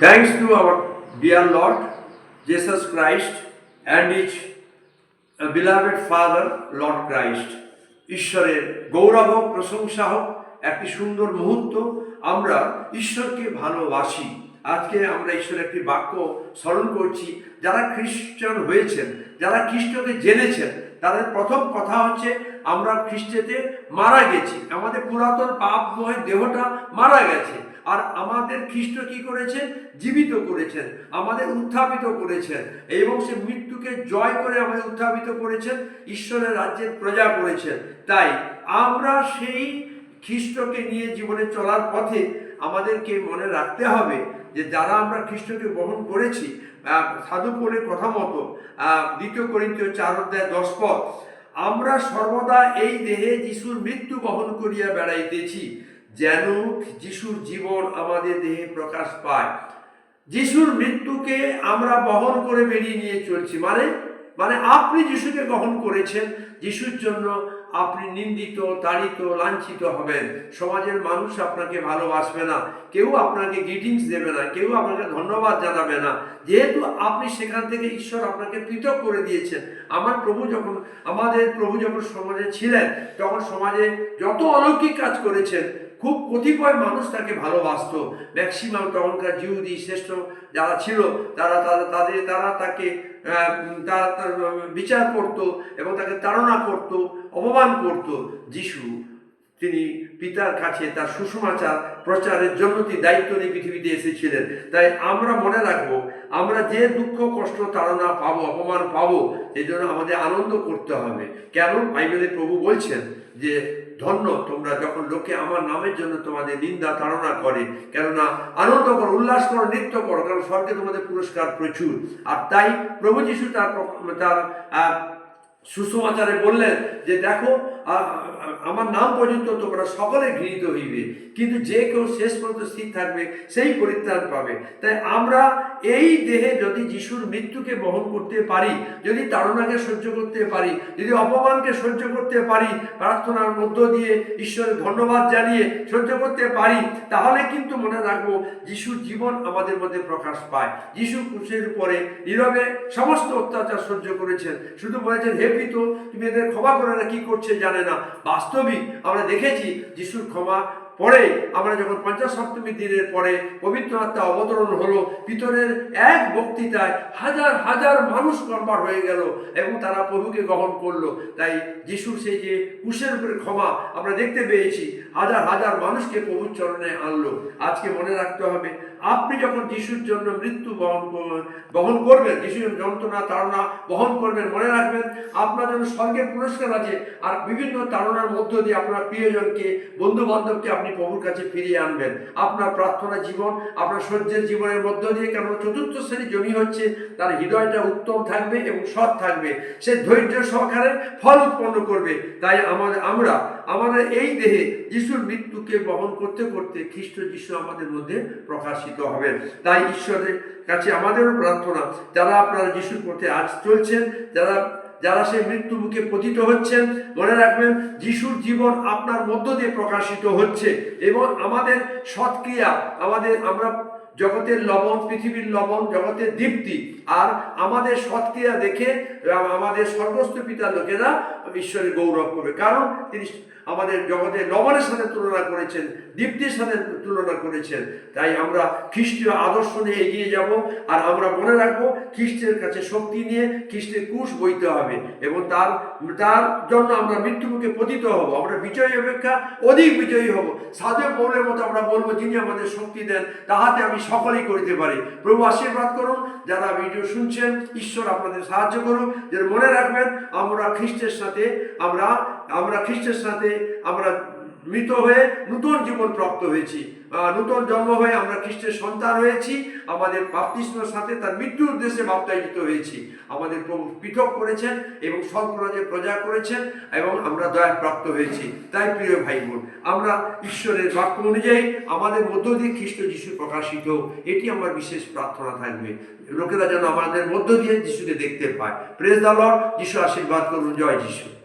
Thanks to our dear Lord Jesus Christ and his uh, beloved Father, Lord Christ. ঈশ্বরের গৌরব হোক, প্রশংসা হোক একটি সুন্দর মুহূর্ত আমরা ঈশ্বরকে ভালোবাসি আজকে আমরা ঈশ্বরের একটি বাক্য স্মরণ করছি। যারা খ্রিস্টান হয়েছেন, যারা খ্রিস্টকে জেনেছেন, তাদের প্রথম কথা হচ্ছে, আমরা খ্রিস্টেতে মারা গেছি। আমাদের পুরাতন পাপময় দেহটা মারা গেছে। আর আমাদের খ্রিস্ট কি করেছেন? জীবিত করেছেন, আমাদের উত্থাপিত করেছেন এবং সে মৃত্যুকে জয় করে আমাদের উত্থাপিত করেছেন, ঈশ্বরের রাজ্যের প্রজা করেছেন। তাই আমরা সেই খ্রিস্টকে নিয়ে জীবনে চলার পথে আমাদেরকে মনে রাখতে হবে যে যারা আমরা খ্রিস্টকে বহন করেছি সাধু পৌলের কথা মতো দ্বিতীয় করিন্তীয় চার অধ্যায় দশ পদ, আমরা সর্বদা এই দেহে যিশুর মৃত্যু বহন করিয়া বেড়াইতেছি, যেন যিশুর জীবন আমাদের দেহে প্রকাশ পায়। যিশুর মৃত্যুকে আমরা বহন করে বেরিয়ে নিয়ে চলছি। মানে মানে আপনি যিশুকে বহন করেছেন, যিশুর জন্য আপনি নিন্দিত, তাড়িত, লাঞ্ছিত হবেন। সমাজের মানুষ আপনাকে ভালোবাসবে না, কেউ আপনাকে গ্রিটিংস দেবে না, কেউ আপনাকে ধন্যবাদ জানাবে না। যেহেতু আপনি সেখান থেকে ঈশ্বর আপনাকে পৃথক করে দিয়েছেন। আমার প্রভু যখন, আমাদের প্রভু যখন সমাজে ছিলেন, তখন সমাজে যত অলৌকিক কাজ করেছেন খুব কতিপয় মানুষ তাকে ভালোবাসত। ম্যাক্সিমাম তখনকার জিহুদি শ্রেষ্ঠ যারা ছিল, তারা তারা তাদের, তারা তাকে তারা তার বিচার করত এবং তাকে তাড়না করত, অপমান করত। যিশু, তিনি পিতার কাছে তার সুসমাচার প্রচারের জন্য তিনি দায়িত্ব নিয়ে পৃথিবীতে এসেছিলেন। তাই আমরা মনে রাখব, আমরা যে দুঃখ, কষ্ট, তাড়না পাবো, অপমান পাবো এই জন্য আমাদের আনন্দ করতে হবে। কেন? বাইবেলে প্রভু বলছেন যে, ধন্য তোমরা যখন লোকে আমার নামের জন্য তোমাদের নিন্দা, তাড়না করে। কেননা আনন্দ করো, উল্লাস করো, নৃত্য করো, কারণ স্বর্গে তোমাদের পুরস্কার প্রচুর। আর তাই প্রভু যিশু তার তার সুসমাচারে বললেন যে, দেখো আমার নাম পর্যন্ত তোমরা সকলে ঘৃণিত হইবে। কিন্তু যে কেউ শেষ পর্যন্ত স্থির থাকবে, সেই পরিত্রাণ পাবে। তাই আমরা এই দেহে যদি যিশুর মৃত্যুকে বহন করতে পারি, যদি তাড়নাকে সহ্য করতে পারি, যদি অপমানকে সহ্য করতে পারি, প্রার্থনার মধ্য দিয়ে ঈশ্বরের ধন্যবাদ জানিয়ে সহ্য করতে পারি, তাহলে কিন্তু মনে রাখব যিশুর জীবন আমাদের মধ্যে প্রকাশ পায়। যিশু ক্রুশের উপরে নীরবে সমস্ত অত্যাচার সহ্য করেছেন। শুধু বলেছেন, হে পিত তুমি এদের ক্ষমা করে না কি করছে জানে না। বাস্তবিক আমরা দেখেছি যিশুর ক্ষমা পরে আমরা যখন পঞ্চাশ সপ্তমী দিনের পরে পবিত্র আত্মা অবতরণ হলো পিতরের এক বক্তৃতায় হাজার হাজার মানুষ কনভার হয়ে গেল এবং তারা প্রভুকে গ্রহণ করল। তাই যিশুর সেই যে কুশের উপরে ক্ষমা আমরা দেখতে পেয়েছি, হাজার হাজার মানুষকে প্রভুর চরণে আনলো। আজকে মনে রাখতে হবে আপনি যখন যিশুর জন্য মৃত্যু বহন বহন করবেন, যিশুর যন্ত্রণা, তাড়না বহন করবেন, মনে রাখবেন, আপনার জন্য স্বর্গের পুরস্কার আছে আর বিভিন্ন তাড়নার মধ্য দিয়ে আপনার প্রিয়জনকে বন্ধু বান্ধবকে আপনি প্রভুর কাছে ফিরিয়ে আনবেন। আপনার প্রার্থনা জীবন, আপনার সহ্যের জীবনের মধ্য দিয়ে কেন চতুর্থ শ্রেণি জমি হচ্ছে, তার হৃদয়টা উত্তম থাকবে এবং সৎ থাকবে। সে ধৈর্য সহকারে ফল উৎপন্ন করবে। তাই আমাদের, আমরা, আমাদের এই দেহে যিশুর মৃত্যুকে বহন করতে করতে খ্রিস্ট যিশু আমাদের মধ্যে প্রকাশিত হবেন তাই ঈশ্বরের কাছে আমাদেরও প্রার্থনা, যারা আপনারা যিশুর পথে আজ চলছেন, যারা যারা সেই মৃত্যু মুখে পতিত হচ্ছেন, মনে রাখবেন যিশুর জীবন আপনার মধ্য দিয়ে প্রকাশিত হচ্ছে এবং আমাদের সৎক্রিয়া, আমাদের আমরা জগতের লবণ, পৃথিবীর লবণ, জগতের দীপ্তি আর আমাদের সৎক্রিয়া দেখে আমাদের স্বর্গস্থ পিতার লোকেরা ঈশ্বরের গৌরব করবে কারণ তিনি আমাদের জগতের লবণের সাথে তুলনা করেছেন, দীপ্তির সাথে তুলনা করেছেন। তাই আমরা খ্রিস্টীয় আদর্শ নিয়ে এগিয়ে যাব আর আমরা মনে রাখব খ্রিস্টের কাছে শক্তি নিয়ে খ্রিস্টের কুশ বইতে হবে এবং তার তার জন্য আমরা মৃত্যুমুখে পতিত হব। আমরা বিজয়ী অপেক্ষা অধিক বিজয়ী হব। সাধু পৌলের মতো আমরা বলব, যিনি আমাদের শক্তি দেন, তাহাতে আমি সকলেই করিতে পারি। প্রভু আশীর্বাদ করুন, যারা ভিডিও শুনছেন, ঈশ্বর আপনাদের সাহায্য করুন যে মনে রাখবেন, আমরা খ্রিস্টের সাথে, আমরা আমরা খ্রিস্টের সাথে, আমরা মৃত হয়ে নূতন জীবন প্রাপ্ত হয়েছি। নূতন জন্ম হয়ে আমরা খ্রিস্টের সন্তান হয়েছি। আমাদের বাপ্তিস্মের সাথে তার মৃত্যুর উদ্দেশ্যে বাপ্তায়িত হয়েছি। আমাদের প্রভু পৃথক করেছেন এবং সৎপ্রজে প্রজা করেছেন এবং আমরা দয়া প্রাপ্ত হয়েছি। তাই প্রিয় ভাই বোন আমরা ঈশ্বরের বাক্য অনুযায়ী আমাদের মধ্য দিয়ে খ্রিস্ট যিশু প্রকাশিত। এটি আমার বিশেষ প্রার্থনা থাকবে। লোকেরা যেন আমাদের মধ্য দিয়ে যিশুকে দেখতে পায়। প্রেস দা যিশু আশীর্বাদ করুন। জয় যিশু।